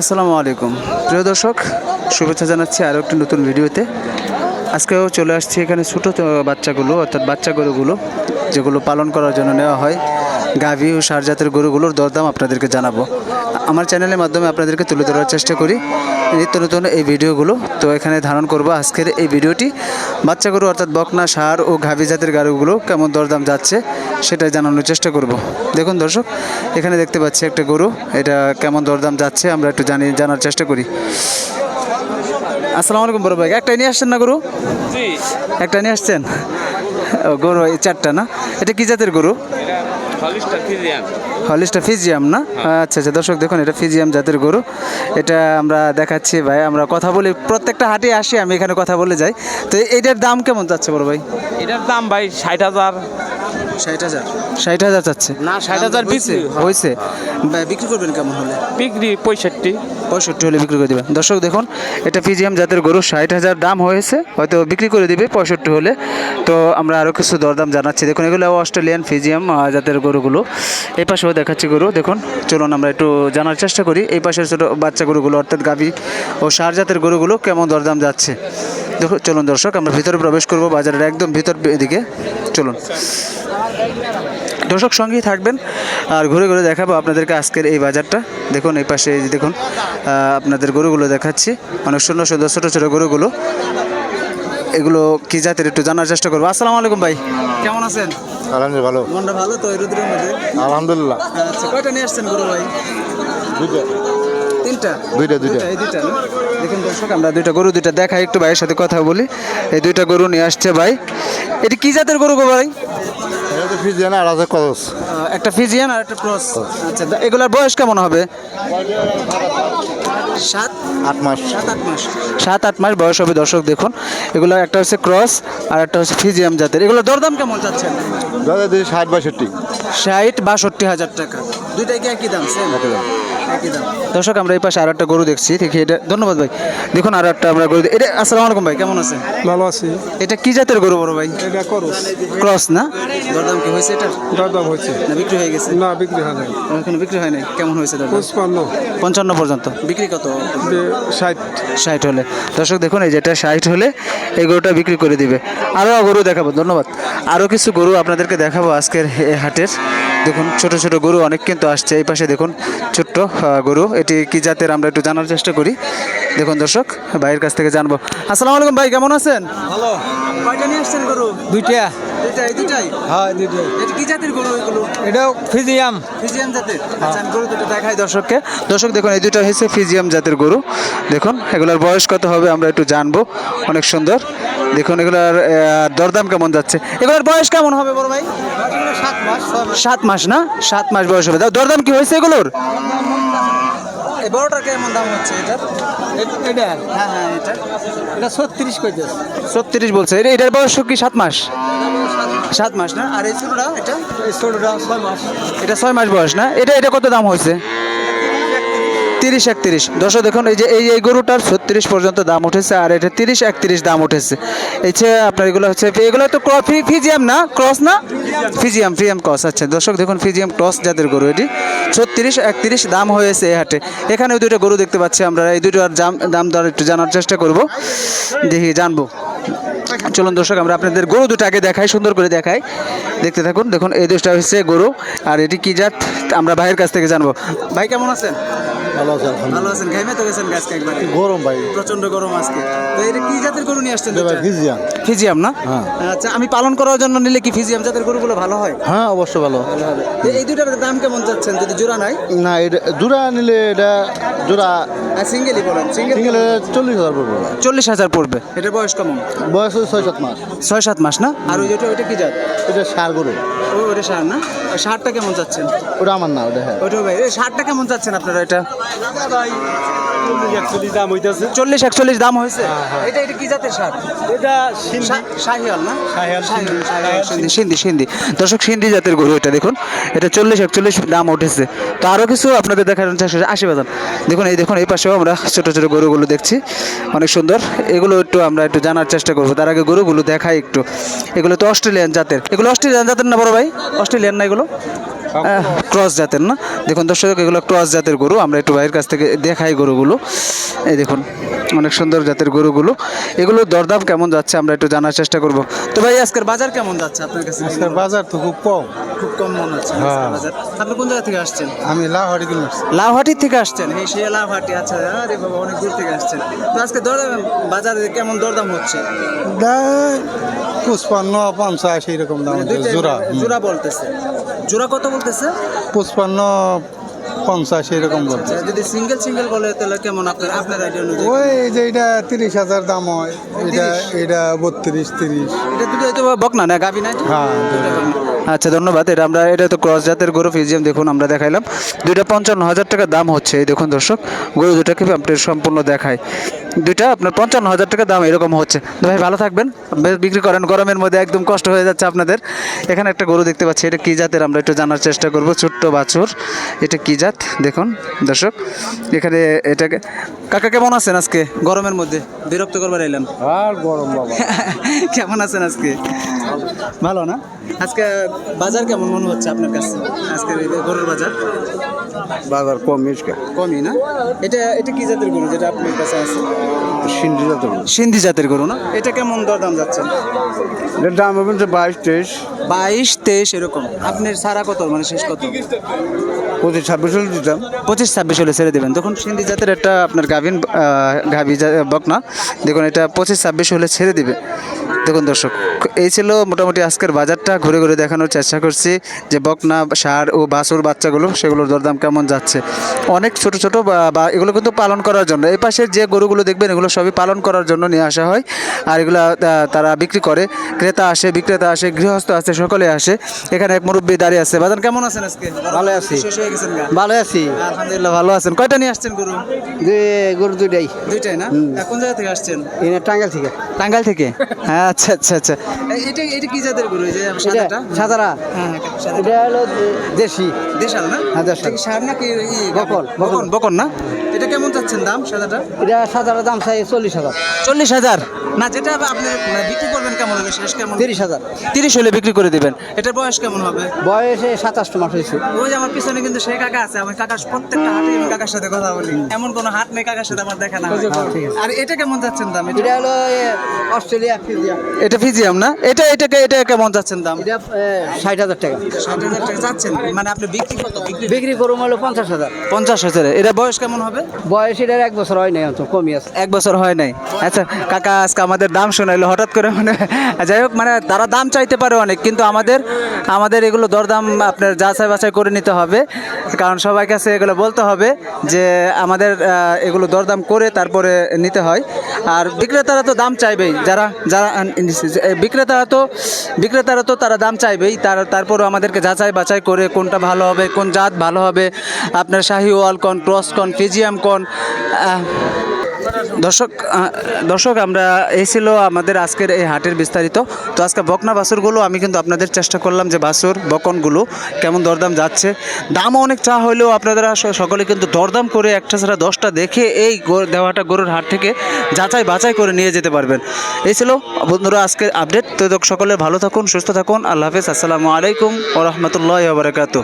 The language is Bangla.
আসসালামু আলাইকুম। প্রিয় দর্শক, শুভেচ্ছা জানাচ্ছি আরও একটি নতুন ভিডিওতে। আজকেও চলে আসছি এখানে ছোটো বাচ্চাগুলো, অর্থাৎ বাচ্চা গরুগুলো, যেগুলো পালন করার জন্য নেওয়া হয়। গাভী ও সার জাতের গরুগুলোর দরদাম আপনাদেরকে জানাব। আমার চ্যানেলের মাধ্যমে আপনাদেরকে তুলে ধরার চেষ্টা করি। নিত্য নতুন এই ভিডিওগুলো। তো এখানে ধারণ করব আজকের এই ভিডিওটি। বাচ্চা গরু অর্থাৎ বকনা সার ও গাভী জাতের গরুগুলো কেমন দরদাম যাচ্ছে সেটাই জানানোর চেষ্টা করব। দেখুন দর্শক এখানে দেখতে পাচ্ছি একটা গরু এটা কেমন দরদাম যাচ্ছে আমরা একটু জানি জানার চেষ্টা করি। আসসালামু আলাইকুম বড় ভাই একটা নিয়ে আসছেন না গরু? একটা নিয়ে আসছেন? ও, গরু এই চারটা না? এটা কি জাতের গরু? হলিস্টা ফিজিয়াম না? আচ্ছা আচ্ছা দর্শক দেখুন এটা ফিজিয়াম জাতের গরু। এটা আমরা দেখাচ্ছি ভাই আমরা কথা বলি প্রত্যেকটা হাটে আসি আমি এখানে কথা বলে যাই। তো এটার দাম কেমন যাচ্ছে বড় ভাই? এটার দাম ভাই ষাট হাজার। ষাট হাজার। ষাট হাজার চাচ্ছে। না, 60,000 হয়েছে বিক্রি, হ্যাঁ। হয়েছে। বিক্রি করবেন কেমন হলে? বিক্রি পঁয়ষট্টি। পঁয়ষট্টি হলে বিক্রি করে দেবেন দর্শক দেখুন এটা পিজিএম জাতের গরু ষাট হাজার দাম হয়েছে হয়তো বিক্রি করে দিবে পঁয়ষট্টি হলে। তো আমরা আরও কিছু দরদাম জানাচ্ছি। দেখুন এগুলো অস্ট্রেলিয়ান ফিজিয়াম জাতের গরুগুলো। এই পাশেও দেখাচ্ছি গরু। দেখুন চলুন আমরা একটু জানার চেষ্টা করি। এই পাশের ছোটো বাচ্চা গরুগুলো অর্থাৎ গাভী ও সার জাতের গরুগুলো কেমন দরদাম যাচ্ছে। দেখুন চলুন দর্শক আমরা ভিতরে প্রবেশ করব বাজারের একদম ভিতর দিকে চলুন। দর্শক সঙ্গেই থাকবেন আর ঘুরে ঘুরে দেখাবো আপনাদেরকে আজকের এই বাজারটা। দেখুন এই পাশে এই দেখুন আপনাদের গরুগুলো দেখাচ্ছি। অনেক সুন্দর সুন্দর ছোটো ছোটো গরুগুলো। এগুলো কি জাতের একটু জানার চেষ্টা করব। আসসালামু আলাইকুম ভাই। কেমন আছেন? আলহামদুলিল্লাহ ভালো। মনটা ভালো তো এই রুদ্রের মধ্যে? আলহামদুলিল্লাহ। আচ্ছা কয়টা নিয়ে আসছেন গরু ভাই? তিনটা? দুইটা, দুইটা। এই দুইটা না? দেখুন দর্শক আমরা দুইটা গরু দুইটা দেখাই একটু ভাইয়ের সাথে কথা বলি। এই দুইটা গরু নিয়ে আসছে ভাই। এটি কি জাতের গরু গো ভাই? আর আছে আহ, একটা ফিজিয়ান আর একটা ক্রস। আচ্ছা এগুলার বয়স কেমন হবে? সাত? আট মাস। সাত আট মাস। সাত আট মাস বয়স হবে দর্শক দেখুন। এগুলো একটা হচ্ছে ক্রস আর একটা হচ্ছে ফিজিয়াম জাতের। এগুলো দরদাম কেমন দিদি ষাট বাষট্টি। ষাট বাষট্টি হাজার টাকা। দুইটাই কি একই দাম সেম একই দাম। দর্শক আমরা এই পাশে আর একটা গরু দেখছি। দেখি এটা ধন্যবাদ ভাই। দেখুন আর একটা আমরা গরু এটা আসসালামু আলাইকুম ভাই কেমন আছেন? ভালো আছি। এটা কি জাতের গরু বড় ভাই? এটা করস। ক্রস না? দরদাম কি হয়েছে এটা দরদাম হয়েছে। না বিক্রি হয়ে গেছে? না বিক্রি হয় নাই। এখনও বিক্রি হয় নাই? কেমন হয়েছে দরদাম? পঁচপান্ন। পঞ্চান্ন পর্যন্ত। বিক্রি কত? বে- ষাট। ষাট হলে। দর্শক দেখুন এই যেটা ষাট হলে এই গরুটা বিক্রি করে দিবে। আরও গরু দেখাবো ধন্যবাদ। আরও কিছু গরু আপনাদেরকে দেখাবো আজকের হাটের। দেখুন ছোট ছোট গরু অনেক কিন্তু আসছে। এই পাশে দেখুন ছোট্ট গরু। এটি কি জাতের আমরা একটু জানার চেষ্টা করি। দেখুন দর্শক ভাইয়ের কাছ থেকে জানব। আসসালামু আলাইকুম ভাই কেমন আছেন? ভালো। কয়টা নিয়ে আসছেন গরু? দুইটা। দুইটাই দুইটাই? হ্যাঁ দুইটা এটা কি জাতের গরু এগুলো? এটাও ফিজিয়াম। ফিজিয়াম জাতের? আচ্ছা গরু দুটো দেখাই দর্শককে। দর্শক দেখুন এই দুটো হচ্ছে ফিজিয়াম জাতের গরু। দেখুন এগুলোর বয়স কত হবে আমরা একটু জানব। অনেক সুন্দর। দেখুন এগুলোর দরদাম কেমন যাচ্ছে? এগুলোর বয়স কেমন হবে বড় ভাই? সাত মাস না? সাত মাস বয়স হবে। দরদাম কি হয়েছে এগুলোর? বড়টার কেমন দাম হচ্ছে এটার এটা? হ্যাঁ হ্যাঁ এটা। এটা ছত্রিশ ছত্রিশ বলছে। এটা এটার বয়স কি সাত মাস? সাত মাস না? আর এই ছোটটা এটা? এই ছোটটা ছয় মাস। এটা ছয় মাস বয়স না? এটা এটা কত দাম হয়েছে? তিরিশ, একত্রিশ। দশও দেখুন, এই যে, এই এই গরুটার ছত্রিশ পর্যন্ত দাম উঠেছে আর এটা তিরিশ, একত্রিশ দাম উঠেছে। এই যে, আপনার এগুলো হচ্ছে, এগুলো তো ফিজিয়াম না? ক্রস না? ফিজিয়াম ফিজিয়াম ক্রস আচ্ছা। দর্শক, দেখুন, ফিজিয়াম ক্রস যাদের গরু এটি। ছত্রিশ, একত্রিশ দাম হয়েছে এই হাটে। এখানে দুটো গরু দেখতে পাচ্ছি আমরা। এই দুটোর দাম দাম দর একটু জানার চেষ্টা করব। দেখি, জানব। চলুন, দর্শক, আমরা আপনাদের গরু দুটো আগে দেখাই, সুন্দর করে দেখাই। দেখতে থাকুন, দেখুন, এই দুটা হচ্ছে গরু। আর এটি কি জাত? আমরা ভাইয়ের কাছ থেকে জানব। ভাই, কেমন আছেন? ভালো আছেন ভালো আছেন ঘাইমে তো গেছেন গাছকে একবার গরম ভাই। প্রচণ্ড গরম আজকে। তো এটা কি জাতের গরু নিয়ে আসছেন? ফিজিয়ান ফিজিয়াম না? হ্যাঁ। আচ্ছা আমি পালন করার জন্য নিলে কি ফিজিয়াম জাতের গরুগুলো ভালো হয়? হ্যাঁ অবশ্যই ভালো। এই দুটার দাম কেমন যাচ্ছেন যদি জোড়া নাই? না এটা জোড়া নিলে এটা জোড়া আর সিঙ্গেলই বলেন সিঙ্গেল সিঙ্গেল চল্লিশ হাজার পড়বে। চল্লিশ হাজার পড়বে। এটা বয়স কেমন? বয়স হচ্ছে ছয় সাত মাস। ছয় সাত মাস না? আর ওই যেটা ওইটা কি জাত? এটা সার গরু। ও ওটা সার না? সারটা কেমন যাচ্ছেন ওটা আমার না ওটা হ্যাঁ। ওইটা ভাই এই সারটা কেমন যাচ্ছেন আপনারা এটা? চল্লিশ একচল্লিশ দাম হইতেছে। চল্লিশ একচল্লিশ দাম হয়েছে? এটা এটা কি জাতের সার? এটা সিন্ধি। সিন্ধি। দর্শক সিন্ধি জাতের গরু এটা দেখুন। এটা চল্লিশ একচল্লিশ দাম উঠেছে। তো আরও কিছু আপনাদের দেখার চেষ্টা। আশি বাজান দেখুন এই দেখুন এই পাশেও আমরা ছোটো ছোটো গরুগুলো দেখছি। অনেক সুন্দর। এগুলো একটু আমরা একটু জানার চেষ্টা করব। তার তার আগে গরুগুলো দেখাই একটু। এগুলো তো অস্ট্রেলিয়ান জাতের। এগুলো অস্ট্রেলিয়ান জাতের না বড় ভাই? অস্ট্রেলিয়ান না এগুলো? ক্রস জাতের না? দেখুন দর্শক এগুলো ক্রস জাতের গরু। আমরা একটু ভাইয়ের কাছ থেকে দেখাই গরুগুলো। এই দেখুন অনেক সুন্দর জাতের গরুগুলো। এগুলো দরদাম কেমন যাচ্ছে আমরা একটু জানার চেষ্টা করব। তো ভাই আজকের বাজার কেমন যাচ্ছে আপনার কাছে? আজকের বাজার তো খুব কম। খুব কম মনে হচ্ছে আজকের বাজার। আপনি কোন জায়গা থেকে আসছেন? আমি লাহরি কিনে লাউহাটি থেকে আসছেন? এই সে লাউহাটি আচ্ছা। আরে বাবা অনেক দূর থেকে আসছেন। তো আজকে দর বাজারে কেমন দরদাম হচ্ছে? পুষ্পান্ন পঞ্চাশ এইরকম দাম মানে দুইটাই জোড়া। বলতেছে। জোড়া কত বলতেছে? পুষ্পান্ন পঞ্চাশ এরকম বলছে। আচ্ছা, যদি সিঙ্গেল সিঙ্গেল বলে তাহলে কেমন আপনার আপনার আইডিয়া অনুযায়ী? ওই যে এটা তিরিশ হাজার দাম হয় এটা এটা বত্রিশ তিরিশ। এটা দুটো হয়তো বকনা না গাবি না হ্যাঁ আচ্ছা ধন্যবাদ। এটা আমরা এটা তো ক্রস জাতের গরু ফিজিয়াম দেখুন আমরা দেখাইলাম। দুইটা পঞ্চান্ন হাজার টাকা দাম হচ্ছে এই দেখুন দর্শক। গরু দুটাকে আপনি সম্পূর্ণ দেখায়। দুইটা আপনার পঞ্চান্ন হাজার টাকা দাম এরকম হচ্ছে। তো ভাই ভালো থাকবেন। বিক্রি করেন গরমের মধ্যে একদম কষ্ট হয়ে যাচ্ছে আপনাদের। এখানে একটা গরু দেখতে পাচ্ছি এটা কী জাতের? আমরা একটু জানার চেষ্টা করব। ছোট্ট বাছুর এটা কী জাত? দেখুন দর্শক এখানে এটাকে কাকা কেমন আছেন আজকে গরমের মধ্যে? বিরক্ত করবার এলাম আর গরম বাবা। কেমন আছেন আজকে? ভালো না? আজকে বাজার কেমন মনে হচ্ছে আপনার কাছে? আজকে গরুর বাজার? বাজার কম মিসকা কমই না? এটা এটা কি জাতের গরু যেটা আপনার কাছে আছে? সিন্ধি যাতে সিন্ধি জাতের গরু না? এটা কেমন দরদাম যাচ্ছে? এটার দাম হবে যে বাইশ তেইশ। বাইশ তেইশ এরকম। আপনার সারা কত? মানে শেষ কত? পঁচিশ ছাব্বিশ হলে দিতাম। পঁচিশ ছাব্বিশ হলে ছেড়ে দেবেন। তখন সিন্ধি জাতের একটা আপনার গাভিন গাভি জা- বকনা। দেখুন এটা পঁচিশ ছাব্বিশ হলে ছেড়ে দিবে। দেখুন দর্শক এই ছিল মোটামুটি আজকের বাজারটা। ঘুরে ঘুরে দেখানোর চেষ্টা করছি যে বকনা সার ও বাছুর বাচ্চাগুলো সেগুলোর দরদাম কেমন যাচ্ছে। অনেক ছোট ছোট বা- এগুলো কিন্তু পালন করার জন্য। এই পাশের যে গরুগুলো দেখবেন এগুলো সবই পালন করার জন্য নিয়ে আসা হয়। আর এগুলো তারা বিক্রি করে। ক্রেতা আসে বিক্রেতা আসে গৃহস্থ আসে সকলে আসে। এখানে এক মুরব্বী দাঁড়িয়ে আছে। বাজার কেমন আছেন আজকে? ভালো আছি। ভালো আছি। আলহামদুলিল্লাহ ভালো আছেন। কয়টা নিয়ে আসছেন গরু? গরু দুইটাই। দুইটাই না? কোন জায়গা থেকে আসছেন? টাঙ্গাল থেকে। টাঙ্গাইল থেকে? হ্যাঁ আচ্ছা আচ্ছা আচ্ছা। এটা এটা কি জাতের গরু? এই যে সাদাটা? সাদারা হ্যাঁ এটা হলো দেশি। দেশাল না? হ্যাঁ, দেশাল। এটা কি সার নাকি ই, বকল বকল। বকল না? এটা কেমন যাচ্ছে দাম সাদাটা? এটা সাদারা দাম চাই চল্লিশ হাজার। চল্লিশ হাজার? না যেটা আপনি বিক্রি করবেন কেমন হলে শেষ কেমন? তিরিশ হাজার। তিরিশ হলে বিক্রি করে দিবেন। এটার বয়স কেমন হবে? বয়সে সাতাশটা মাস হয়েছে। ওই আমার পিছনে কিন্তু সেই কাকা আছে আমার কাকার প্রত্যেকটা হাটে আমি কাকার সাথে কথা বলি। এমন কোনো হাট নেই কাকার সাথে আমার দেখা না আর এটা কেমন যাচ্ছেন দাম? এটা হলো অস্ট্রেলিয়া ফিজিয়া এটা ফিজিয়াম না? এটা এটাকে এটা কেমন যাচ্ছেন দাম? এটা ষাট হাজার টাকা। ষাট হাজার টাকা যাচ্ছেন? মানে আপনি বিক্রি কত? বিক্রি করুম হলো পঞ্চাশ হাজার। পঞ্চাশ হাজারে। এটা বয়স কেমন হবে? বয়স এটার এক বছর হয় নাই অত কমই আছে। এক বছর হয় নাই। আচ্ছা কাকা আজকে আমাদের দাম শোনাইলো, হঠাৎ করে মানে যাই হোক মানে তারা দাম চাইতে পারে অনেক, কিন্তু আমাদের আমাদের এগুলো দরদাম আপনার যাচাই বাছাই করে নিতে হবে। কারণ সবাই কাছে এগুলো বলতে হবে যে আমাদের এগুলো দরদাম করে তারপরে নিতে হয়। আর বিক্রেতারা তো দাম চাইবেই, যারা যারা বিক্রেতারা তো বিক্রেতারা তো তারা দাম চাইবেই, তার, তারপরও আমাদেরকে যাচাই বাছাই করে কোনটা ভালো হবে, কোন জাত ভালো হবে। আপনার শাহিওয়াল কোন, ক্রস কোন, ফিজিয়াম কোন দর্শক দর্শক, আমরা, এই ছিল আমাদের আজকের এই হাটের বিস্তারিত। তো আজকে বকনা বাছুরগুলো আমি কিন্তু আপনাদের চেষ্টা করলাম যে বাছুর বকনগুলো কেমন দরদাম যাচ্ছে। দামও অনেক চা হলেও আপনারা সকলে কিন্তু দরদাম করে একটা ছাড়া দশটা দেখে এই দেওয়াটা গরুর হাট থেকে যাচাই বাছাই করে নিয়ে যেতে পারবেন। এই ছিল বন্ধুরা আজকের আপডেট। তো সকলে ভালো থাকুন, সুস্থ থাকুন। আল্লাহ হাফিজ। আসসালামু আলাইকুম ও রহমতুল্লাহ বারকাতু